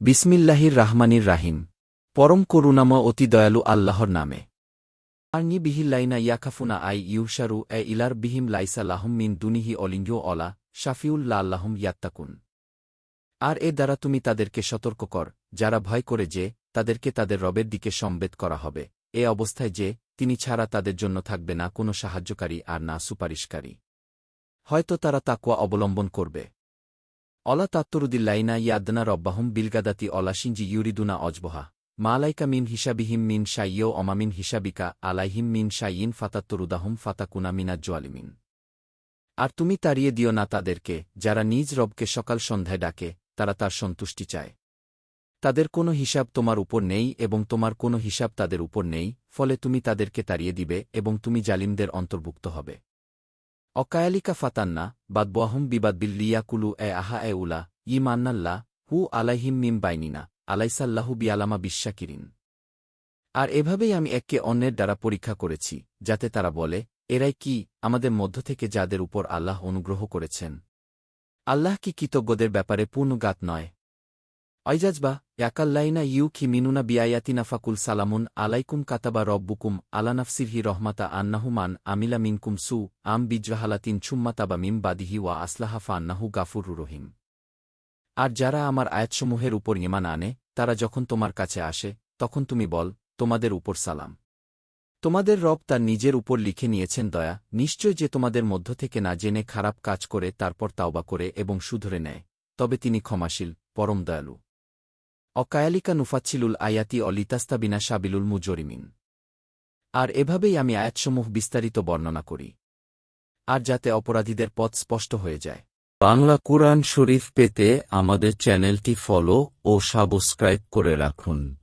বিসমিল্লাহির রাহমানির রাহিম। পরম করুণাময় অতি দয়ালু আল্লাহর নামে। আর নি বিহিল্লাইনা ইয়াকাফুনা আই ইউশারু এ ইলার বিহিম লাইসা লাহম মিন দুনিহি অলিঙ্গ অলা শাফিউল্লা আল্লাহম ইয়াত্তাকুন। আর এ দ্বারা তুমি তাদেরকে সতর্ক কর, যারা ভয় করে যে, তাদেরকে তাদের রবের দিকে সম্বেদ করা হবে। এ অবস্থায় যে, তিনি ছাড়া তাদের জন্য থাকবে না কোনো সাহায্যকারী আর না সুপারিশকারী। হয়তো তারা তাকুয়া অবলম্বন করবে। অলা তাত্তরুদিল্লাইনা ইয়াদনা রব্বাহুম বিলগাদাতি অলাসিঞ্জি ইউরিদুনা অজবহা। মালাইকা মিন হিসাবিহিম মিন শাইয় অমামিন হিসাবিকা আলাইহিম মিন শাইয়িন ফাতাত্তরুদাহুম ফাতাকুনা মিনা জোয়ালিমিন। আর তুমি তাড়িয়ে দিও না তাদেরকে, যারা নিজ রবকে সকাল সন্ধ্যায় ডাকে, তারা তার সন্তুষ্টি চায়। তাদের কোনো হিসাব তোমার উপর নেই এবং তোমার কোনো হিসাব তাদের উপর নেই, ফলে তুমি তাদেরকে তাড়িয়ে দিবে এবং তুমি জালিমদের অন্তর্ভুক্ত হবে। অকায়ালিকা ফাতান্না, বাদবাহম বিবাদ বিল্লিয়াকুলু এ আহা এ উলা ই মান্নাল্লা হু আলাইহিম মিম বাইনিনা, আলাইসাল্লাহু বিয়ালামা বিশ্বাকিরিন আর এভাবেই আমি এককে অন্যের দ্বারা পরীক্ষা করেছি, যাতে তারা বলে, এরাই কি আমাদের মধ্য থেকে যাদের উপর আল্লাহ অনুগ্রহ করেছেন? আল্লাহ কি কৃতজ্ঞদের ব্যাপারে পূর্ণগাত নয়? ঐজাজবা ইয়াকাল্লাইনা ইউ কি মিনুনা বিয়ায়াতিনা ফাকুল সালামুন আলাইকুম কাতাবা রব্বুকুম আলানাফসিরহি রহমাতা আন্নাহুমান আমিলা মিনকুম সু আম বিজ্রাহালাতিন ছুম্মাতাবা মিম বাদিহি ওয়া আসলাহাফা আন্নাহু গাফুর রহিম। আর যারা আমার আয়াতসমূহের উপর ইমান আনে, তারা যখন তোমার কাছে আসে, তখন তুমি বল, তোমাদের উপর সালাম। তোমাদের রব তার নিজের উপর লিখে নিয়েছেন দয়া, নিশ্চয় যে তোমাদের মধ্য থেকে না জেনে খারাপ কাজ করে, তারপর তাওবা করে এবং শুধরে নেয়। তবে তিনি ক্ষমাশীল, পরম দয়ালু। অকায়ালিকা নুফাচ্ছিলুল আয়াতি অলিতাস্তাবিনা সাবিলুল মুজরিমিন। আর এভাবেই আমি আয়াতসমূহ বিস্তারিত বর্ণনা করি। আর যাতে অপরাধীদের পথ স্পষ্ট হয়ে যায়। বাংলা কোরআন শরীফ পেতে আমাদের চ্যানেলটি ফলো ও সাবস্ক্রাইব করে রাখুন।